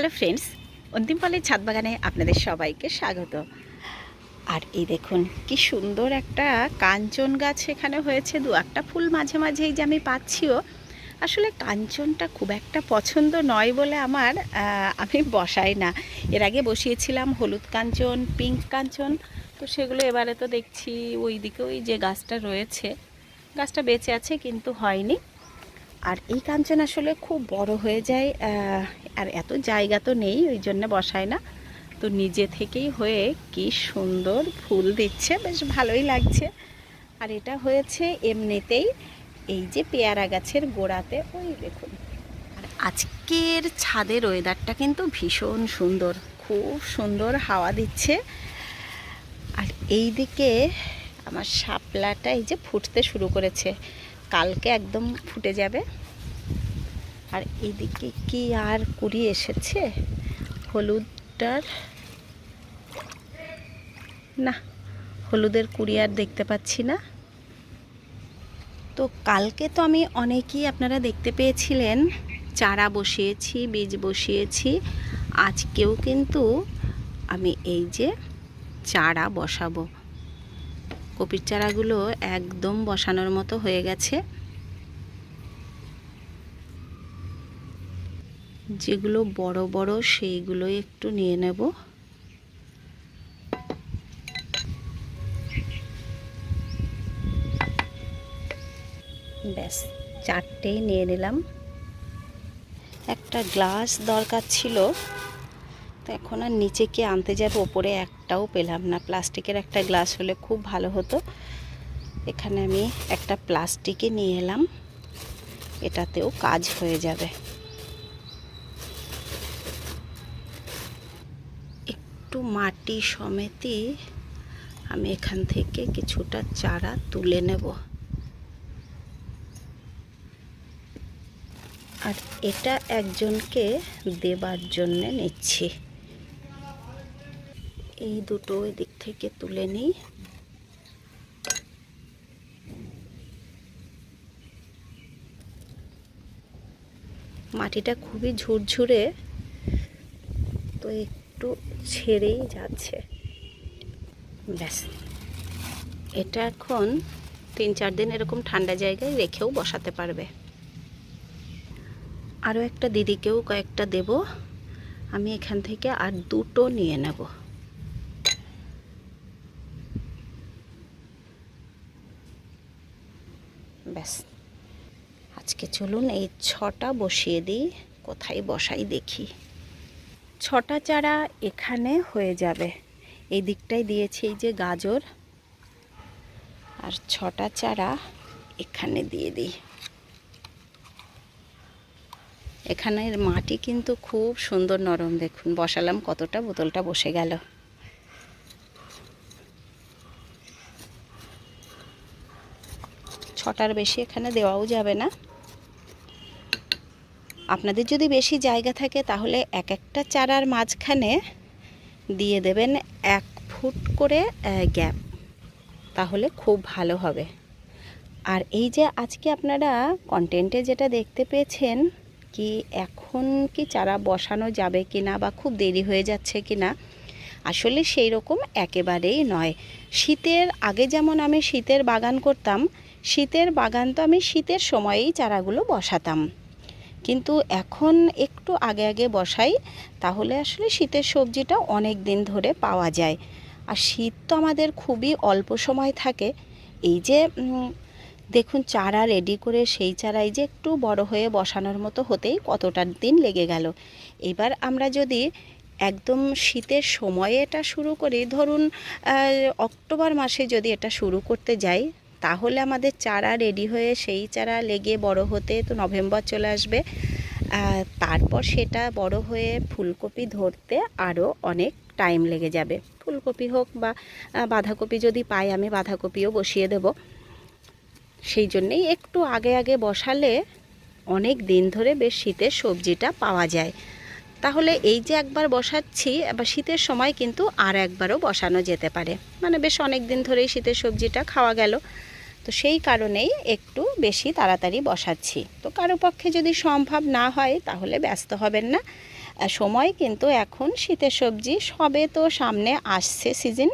Hello friends অন্তিম পালের ছাদ বাগানে আপনাদের সবাইকে স্বাগত। আর এই দেখুন, কি সুন্দর একটা কাঞ্চন গাছ এখানে হয়েছে, দু একটা ফুল মাঝে মাঝে এই যে আমি পাচ্ছিও। আসলে কাঞ্চনটা খুব একটা পছন্দ নয় বলে আমার আমি বসাই না। এর আগে বসিয়েছিলাম হলুদ কাঞ্চন, পিঙ্ক কাঞ্চন, তো সেগুলো এবারে তো দেখছি ওই দিকে ওই যে গাছটা রয়েছে। গাছটা বেঁচে আছে কিন্তু হয়নি। আর এই কাঞ্চন আসলে খুব বড় হয়ে যায় আর এত জায়গা তো নেই, ওই জন্য বসায় না। তো নিজে থেকেই হয়ে কি সুন্দর ফুল দিচ্ছে, বেশ ভালোই লাগছে। আর এটা হয়েছে এমনিতেই এই যে পেয়ারা গাছের গোড়াতে, ওই দেখুন। আর আজকের ছাদের ওয়েদারটা কিন্তু ভীষণ সুন্দর, খুব সুন্দর হাওয়া দিচ্ছে। আর এই দিকে আমার শাপলাটা এই যে ফুটতে শুরু করেছে। কালকে একদম ফুটে যাবে। আর এদিকে কি আর কুড়ি এসেছে? হলুদটার না, হলুদের কুড়ি আর দেখতে পাচ্ছি না। তো কালকে তো আমি অনেকেই আপনারা দেখতে পেয়েছিলেন। চারা বসিয়েছি, বীজ বসিয়েছি। আজকেও কিন্তু আমি এই যে চারা বসাবো। কপির চারাগুলো একদম বসানোর মতো হয়ে গেছে। যেগুলো বড় বড় সেইগুলোই একটু নিয়ে নেব। ব্যাস, চারটেই নিয়ে নিলাম। একটা গ্লাস দরকার ছিল। তো এখন আর নিচে কি আনতে যাব? ওপরে একটাও পেলাম না। প্লাস্টিকের একটা গ্লাস হলে খুব ভালো হতো। এখানে আমি একটা প্লাস্টিকে নিয়ে এলাম। এটাতেও কাজ হয়ে যাবে। একটু মাটি সমেতই আমি এখান থেকে কিছুটা চারা তুলে নেব। আর এটা একজনকে দেবার জন্যে নিচ্ছি। এই দুটো এদিক থেকে তুলে নিই। মাটিটা খুবই ঝুরঝুরে, তো একটু ছেড়েই যাচ্ছে। ব্যাস, এটা এখন তিন চার দিন এরকম ঠান্ডা জায়গায় রেখেও বসাতে পারবে। আরও একটা দিদিকেও কয়েকটা দেব। আমি এখান থেকে আর দুটো নিয়ে নেব ব্যাস আজকে চলুন এই ছটা বসিয়ে দিই, কোথায় বসাই দেখি। ছটা চারা এখানে হয়ে যাবে। এই দিকটাই দিয়েছি এই যে গাজর। আর ছটা চারা এখানে দিয়ে দিই। এখানের মাটি কিন্তু খুব সুন্দর নরম, দেখুন, বসালাম কতটা, বোতলটা বসে গেল। ছটার বেশি এখানে দেওয়াও যাবে না। আপনাদের যদি বেশি জায়গা থাকে, তাহলে এক একটা চারার মাঝখানে দিয়ে দেবেন এক ফুট করে গ্যাপ। তাহলে খুব ভালো হবে। আর এই যে আজকে আপনারা কন্টেন্টে যেটা দেখতে পেয়েছেন, কি এখন কি চারা বসানো যাবে কি না বা খুব দেরি হয়ে যাচ্ছে কি না আসলে সেই রকম একেবারেই নয়। শীতের, আগে যেমন আমি শীতের বাগান করতাম, শীতের বাগান তো আমি শীতের সময়েই চারাগুলো বসাতাম। কিন্তু এখন একটু আগে আগে বসাই, তাহলে আসলে শীতের সবজিটা অনেক দিন ধরে পাওয়া যায়। আর শীত তো আমাদের খুবই অল্প সময় থাকে। এই যে দেখুন চারা রেডি করে সেই চারাই যে একটু বড় হয়ে বসানোর মতো হতেই কতটা দিন লেগে গেল। এবার আমরা যদি একদম শীতের সময়ে এটা শুরু করি, ধরুন অক্টোবর মাসে যদি এটা শুরু করতে যাই তাহলে আমাদের চারা রেডি হয়ে সেই চারা লেগে বড় হতে তো নভেম্বর চলে আসবে। তারপর সেটা বড় হয়ে ফুলকপি ধরতে আরও অনেক টাইম লেগে যাবে। ফুলকপি হোক বা বাঁধাকপি যদি পাই আমি বাঁধাকপিও বসিয়ে দেব। সেই জন্যেই একটু আগে আগে বসালে অনেক দিন ধরে বেশ শীতের সবজিটা পাওয়া যায়। তাহলে এই যে একবার বসাচ্ছি, আবার শীতের সময় কিন্তু আর একবারও বসানো যেতে পারে। মানে বেশ অনেক দিন ধরেই শীতের সবজিটা খাওয়া গেল। তো সেই কারণেই একটু বেশি তাড়াতাড়ি বসাচ্ছি। তো কারও পক্ষে যদি সম্ভব না হয়, তাহলে ব্যস্ত হবেন না। সময় কিন্তু এখন শীতের সবজি সবে তো সামনে আসছে সিজন।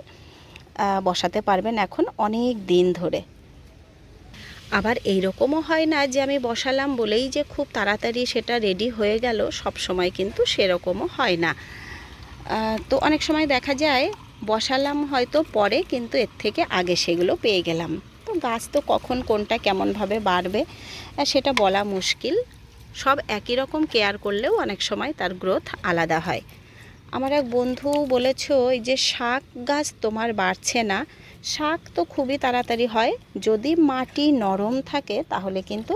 বসাতে পারবেন এখন অনেক দিন ধরে। আবার এই রকমও হয় না যে আমি বসালাম বলেই যে খুব তাড়াতাড়ি সেটা রেডি হয়ে গেল, সব সময় কিন্তু সেরকমও হয় না। তো অনেক সময় দেখা যায়, বসালাম হয়তো পরে কিন্তু এর থেকে আগে সেগুলো পেয়ে গেলাম। গাছ তো কখন কোনটা কেমনভাবে বাড়বে সেটা বলা মুশকিল। সব একই রকম কেয়ার করলেও অনেক সময় তার গ্রোথ আলাদা হয়। আমার এক বন্ধু বলেছ, এই যে শাক গাছ তোমার বাড়ছে না, শাক তো খুবই তাড়াতাড়ি হয়। যদি মাটি নরম থাকে, তাহলে কিন্তু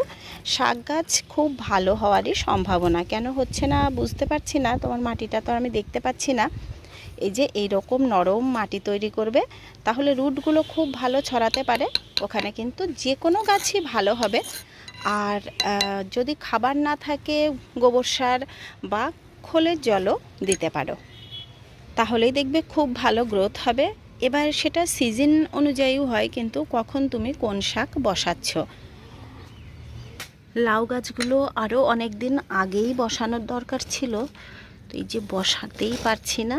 শাক গাছ খুব ভালো হওয়ারই সম্ভাবনা। কেন হচ্ছে না বুঝতে পারছি না, তোমার মাটিটা তো আমি দেখতে পাচ্ছি না। এই যে এই রকম নরম মাটি তৈরি করবে, তাহলে রুটগুলো খুব ভালো ছড়াতে পারে। ওখানে কিন্তু যে কোনো গাছই ভালো হবে। আর যদি খাবার না থাকে গোবর সার বা খোলের জলও দিতে পারো। তাহলেই দেখবে খুব ভালো গ্রোথ হবে। এবার সেটা সিজন অনুযায়ীও হয়, কিন্তু কখন তুমি কোন শাক বসাচ্ছ। লাউ গাছগুলো আরও অনেক দিন আগেই বসানোর দরকার ছিল। তো এই যে বসাতেই পারছি না।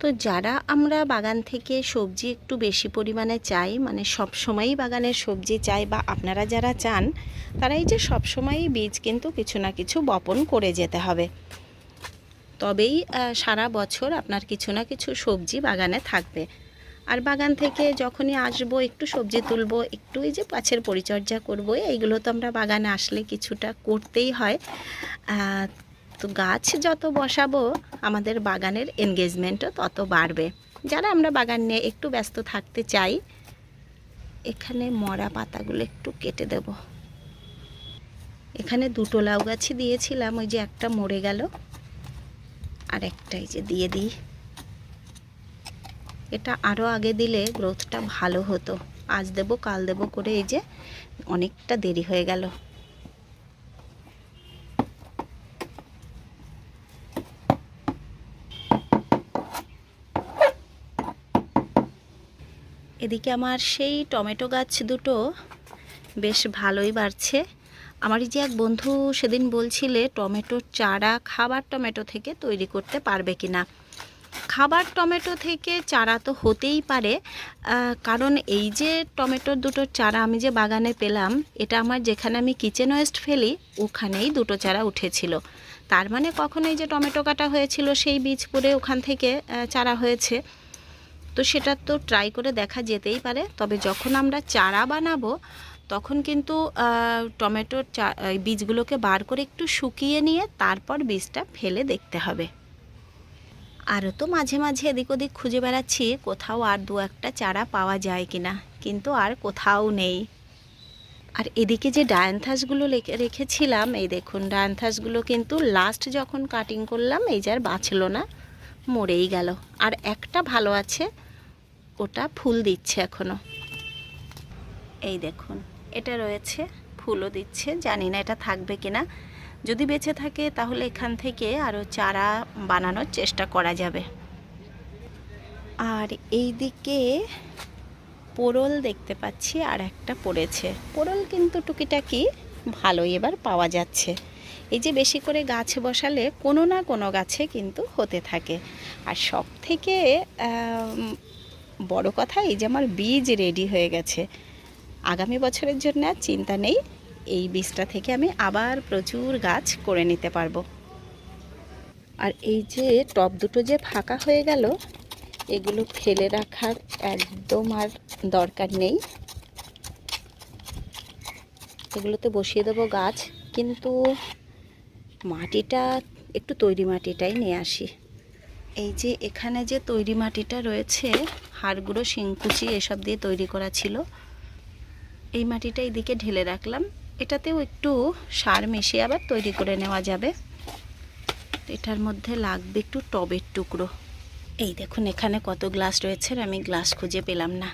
তো যারা আমরা বাগান থেকে সবজি একটু বেশি পরিমাণে চাই মানে সব সময়ই বাগানের সবজি চাই বা আপনারা যারা চান, তারা এই যে সব সময়ই বীজ কিন্তু কিছু না কিছু বপন করে যেতে হবে। তবেই সারা বছর আপনার কিছু না কিছু সবজি বাগানে থাকবে। আর বাগান থেকে যখনই আসব, একটু সবজি তুলবো, একটু এই যে গাছের পরিচর্যা করব, এইগুলো তো আমরা বাগানে আসলে কিছুটা করতেই হয়। তো গাছ যত বসাবো, আমাদের বাগানের এনগেজমেন্টও তত বাড়বে। যারা আমরা বাগান নিয়ে একটু ব্যস্ত থাকতে চাই, এখানে মরা পাতাগুলো একটু কেটে দেব। এখানে দুটো লাউ গাছই দিয়েছিলাম, ওই যে একটা মরে গেল। আর একটাই যে দিয়ে দিই। এটা আরও আগে দিলে গ্রোথটা ভালো হতো। আজ দেবো, কাল দেবো করে এই যে অনেকটা দেরি হয়ে গেল। এদিকে আমার সেই টমেটো গাছ দুটো বেশ ভালোই বাড়ছে। আমার যে এক বন্ধু সেদিন বলছিলে টমেটোর চারা খাবার টমেটো থেকে তৈরি করতে পারবে কি না খাবার টমেটো থেকে চারা তো হতেই পারে কারণ এই যে টমেটোর দুটো চারা আমি যে বাগানে পেলাম, এটা আমার যেখানে আমি কিচেন ওয়েস্ট ফেলি, ওখানেই দুটো চারা উঠেছিল। তার মানে কখনো এই যে টমেটো কাটা হয়েছিল, সেই বীজ পরে ওখান থেকে চারা হয়েছে। তো সেটা তো ট্রাই করে দেখা যেতেই পারে। তবে যখন আমরা চারা বানাবো, তখন কিন্তু টমেটোর বীজগুলোকে বার করে একটু শুকিয়ে নিয়ে তারপর বীজটা ফেলে দেখতে হবে। আরও তো মাঝে মাঝে এদিক ওদিক খুঁজে বেড়াচ্ছি, কোথাও আর দু একটা চারা পাওয়া যায় কিনা, কিন্তু আর কোথাও নেই। আর এদিকে যে ডায়ান্থাসগুলো রেখেছিলাম, এই দেখুন ডায়ান্থাসগুলো কিন্তু লাস্ট যখন কাটিং করলাম, এই যে আর বাঁচলো না, মরেই গেল। আর একটা ভালো আছে ওটা ফুল দিচ্ছে এখনও। এই দেখুন, এটা রয়েছে, ফুলও দিচ্ছে, জানি না এটা থাকবে কিনা। যদি বেঁচে থাকে তাহলে এখান থেকে আরও চারা বানানোর চেষ্টা করা যাবে। আর এই দিকে পোড়ল দেখতে পাচ্ছি, আর একটা পড়েছে। পোড়ল কিন্তু টুকিটাকি ভালোই এবার পাওয়া যাচ্ছে। এই যে বেশি করে গাছ বসালে কোনো না কোনো গাছে কিন্তু হতে থাকে। আর সব থেকে বড় কথা এই যে আমার বীজ রেডি হয়ে গেছে। আগামী বছরের জন্য আর চিন্তা নেই, এই বীজটা থেকে আমি আবার প্রচুর গাছ করে নিতে পারব। আর এই যে টব দুটো যে ফাঁকা হয়ে গেল, এগুলো ফেলে রাখার একদম আর দরকার নেই। এগুলোতে বসিয়ে দেবো গাছ, কিন্তু মাটিটা, একটু তৈরি মাটিটাই নিয়ে আসি। এই যে এখানে যে তৈরি মাটিটা রয়েছে হাড়গুঁড়ো, শিংকুচি এসব দিয়ে তৈরি করা ছিল। এই মাটিটা এইদিকে ঢেলে রাখলাম। এটাতেও একটু সার মিশিয়ে আবার তৈরি করে নেওয়া যাবে। এটার মধ্যে লাগবে একটু টবের টুকরো। এই দেখুন, এখানে কত গ্লাস রয়েছে আমি গ্লাস খুঁজে পেলাম না।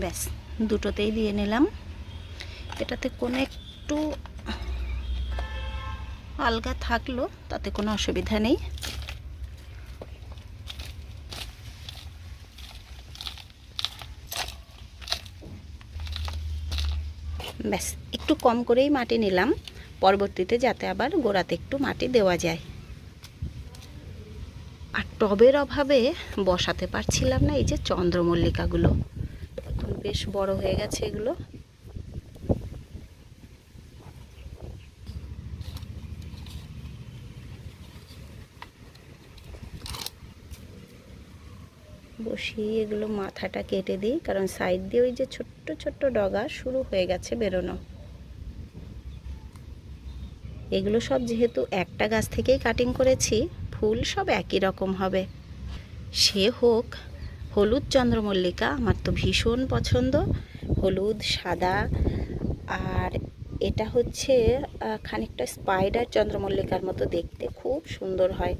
ব্যাস, দুটোতেই দিয়ে নিলাম। এটাতে কোনো একটু আলগা থাকল, তাতে কোনো অসুবিধা নেই। ব্যাস, একটু কম করেই মাটি নিলাম। পরবর্তীতে যাতে আবার গোড়াতে একটু মাটি দেওয়া যায়। আর টবের অভাবে বসাতে পারছিলাম না এই যে চন্দ্রমল্লিকাগুলো। এখন বেশ বড় হয়ে গেছে এগুলো। বসিয়ে এগুলো মাথাটা কেটে দিই, কারণ সাইড দিয়ে ওই যে ছোট্ট ছোট্ট ডগা শুরু হয়ে গেছে বেরোনো। এগুলো সব যেহেতু একটা গাছ থেকেই কাটিং করেছি, ফুল সব একই রকম হবে। সে হোক, হলুদ চন্দ্রমল্লিকা আমার তো ভীষণ পছন্দ, হলুদ, সাদা, আর এটা হচ্ছে খানিকটা স্পাইডার চন্দ্রমল্লিকার মতো দেখতে, খুব সুন্দর হয়।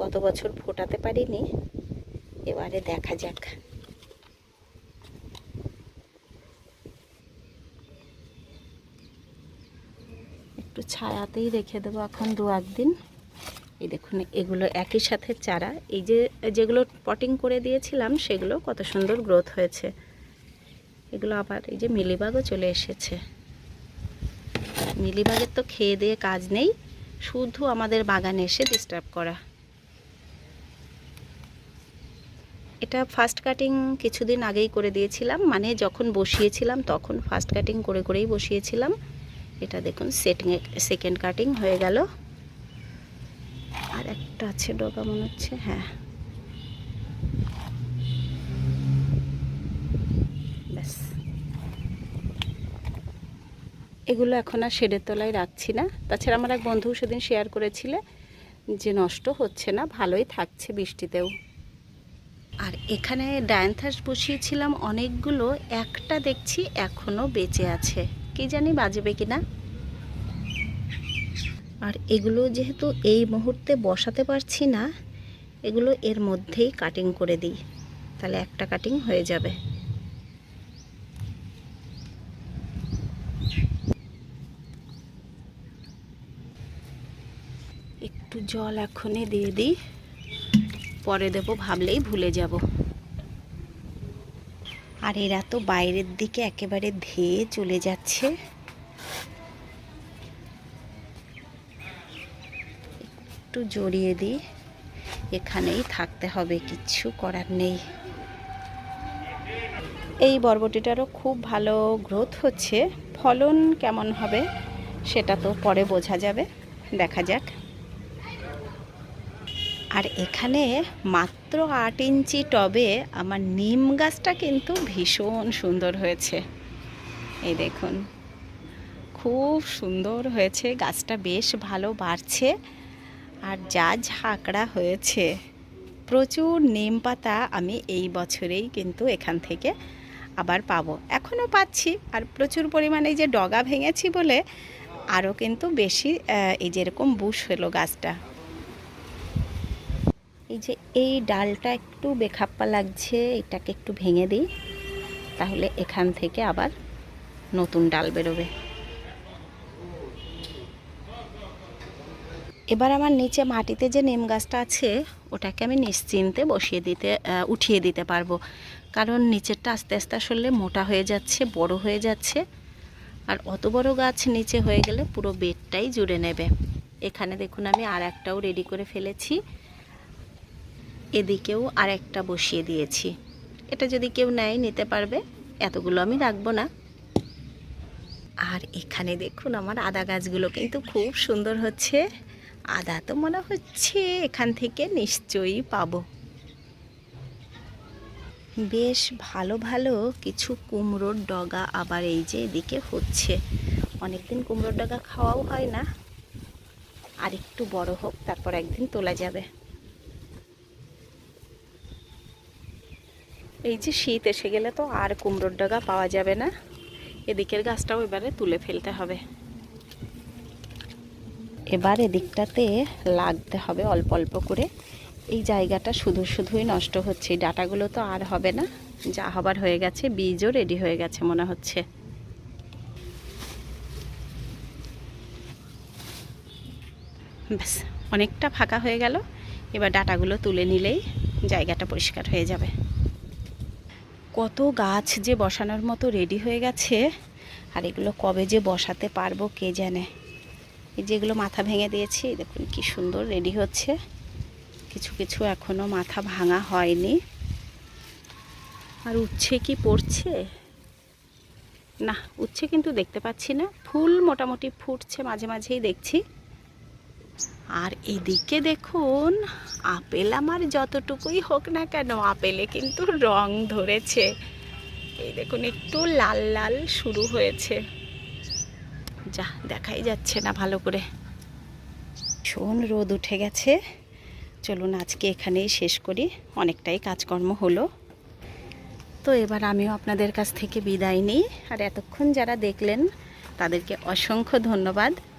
গত বছর ফোটাতে পারিনি এবারে দেখা যাক। একটু ছায়াতেই রেখে দেবো এখন দু একদিন। এই দেখুন, এগুলো একই সাথে চারা। এই যে, যেগুলো পটিং করে দিয়েছিলাম, সেগুলো কত সুন্দর গ্রোথ হয়েছে। এগুলো আবার এই যে মিলিবাগও চলে এসেছে। মিলিবাগের তো খেয়ে দিয়ে কাজ নেই, শুধু আমাদের বাগানে এসে ডিস্টার্ব করা। এটা ফার্স্ট কাটিং কিছুদিন আগেই করে দিয়েছিলাম। মানে যখন বসিয়েছিলাম তখন ফার্স্ট কাটিং করে করেই বসিয়েছিলাম। এটা দেখুন সেটিং সেকেন্ড কাটিং হয়ে গেল। আর একটা আছে, ডগা মনে হচ্ছে হ্যাঁ। ব্যাস। এগুলো এখন আর শেডের তলায় রাখছি না। তাছাড়া আমার এক বন্ধু সেদিন শেয়ার করেছিলে যে নষ্ট হচ্ছে না, ভালোই থাকছে বৃষ্টিতেও। আর এখানে ডায়ান্থাস বসিয়েছিলাম অনেকগুলো, একটা দেখছি এখনও বেঁচে আছে। কি জানি বাজবে কি না আর এগুলো যেহেতু এই মুহূর্তে বসাতে পারছি না, এগুলো এর মধ্যেই কাটিং করে দিই। তাহলে একটা কাটিং হয়ে যাবে। একটু জল এখনই দিয়ে দিই। পরে দেবো, ভাবলেই ভুলে যাব। আর এরা তো বাইরের দিকে একেবারে ধেয়ে চলে যাচ্ছে। একটু জড়িয়ে দিই, এখানেই থাকতে হবে, কিচ্ছু করার নেই। এই বরবটিটারও খুব ভালো গ্রোথ হচ্ছে। ফলন কেমন হবে সেটা তো পরে বোঝা যাবে। দেখা যাক। আর এখানে মাত্র আট ইঞ্চি টবে আমার নিম গাছটা কিন্তু ভীষণ সুন্দর হয়েছে। এই দেখুন, খুব সুন্দর হয়েছে, গাছটা বেশ ভালো বাড়ছে আর যা ঝাঁকড়া হয়েছে, প্রচুর নিম পাতা আমি এই বছরেই কিন্তু এখান থেকে আবার পাবো। এখনও পাচ্ছি আর প্রচুর পরিমাণে যে ডগা ভেঙেছি বলে আরও কিন্তু বেশি এই যেরকম বুশ হলো গাছটা। এই যে এই ডালটা একটু বেখাপ্পা লাগছে, এটাকে একটু ভেঙে দিই, তাহলে এখান থেকে আবার নতুন ডাল বেরোবে। এবার আমার নিচে মাটিতে যে নিম গাছটা আছে, ওটাকে আমি নিশ্চিন্তে বসিয়ে দিতে উঠিয়ে দিতে পারব। কারণ নিচেরটা আস্তে আস্তে আসলে মোটা হয়ে যাচ্ছে, বড় হয়ে যাচ্ছে। আর অত বড় গাছ নিচে হয়ে গেলে পুরো বেডটাই জুড়ে নেবে। এখানে দেখুন আমি আর একটাও রেডি করে ফেলেছি। এদিকেও আর একটা বসিয়ে দিয়েছি। এটা যদি কেউ নেয়, নিতে পারবে। এতগুলো আমি রাখব না। আর এখানে দেখুন, আমার আদা গাছগুলো কিন্তু খুব সুন্দর হচ্ছে। আদা তো মনে হচ্ছে এখান থেকে নিশ্চয়ই পাবো। বেশ ভালো ভালো কিছু কুমড়োর ডগা আবার এই যে এদিকে হচ্ছে। অনেকদিন কুমড়োর ডগা খাওয়াও হয় না। আর একটু বড় হোক, তারপর একদিন তোলা যাবে। এই যে শীত এসে গেলে তো আর কুমড়োর ডগা পাওয়া যাবে না। এদিকের গাছটাও এবারে তুলে ফেলতে হবে। এবার এদিকটাতে লাগতে হবে অল্প অল্প করে। এই জায়গাটা শুধু শুধুই নষ্ট হচ্ছে। ডাটাগুলো তো আর হবে না। যা হবার হয়ে গেছে, বীজও রেডি হয়ে গেছে মনে হচ্ছে। ব্যাস, অনেকটা ফাঁকা হয়ে গেল। এবার ডাটাগুলো তুলে নিলেই জায়গাটা পরিষ্কার হয়ে যাবে। কত গাছ যে বসানোর মতো রেডি হয়ে গেছে, আর এগুলো কবে যে বসাতে পারব কে জানে। এই যেগুলো মাথা ভেঙে দিয়েছি দেখুন কি সুন্দর রেডি হচ্ছে। কিছু কিছু এখনও মাথা ভাঙা হয়নি। আর উচ্ছে কি পড়ছে? না, উচ্ছে কিন্তু দেখতে পাচ্ছি না। ফুল মোটামুটি ফুটছে, মাঝে মাঝেই দেখছি। আর এদিকে দেখুন, আপেল আমার যতটুকুই হোক না কেন, আপেলে কিন্তু রং ধরেছে। এই দেখুন, একটু লাল লাল শুরু হয়েছে। যা, দেখাই যাচ্ছে না ভালো করে। ভীষণ রোদ উঠে গেছে। চলুন, আজকে এখানেই শেষ করি। অনেকটাই কাজকর্ম হলো। তো এবার আমিও আপনাদের কাছ থেকে বিদায় নিই। আর এতক্ষণ যারা দেখলেন, তাদেরকে অসংখ্য ধন্যবাদ।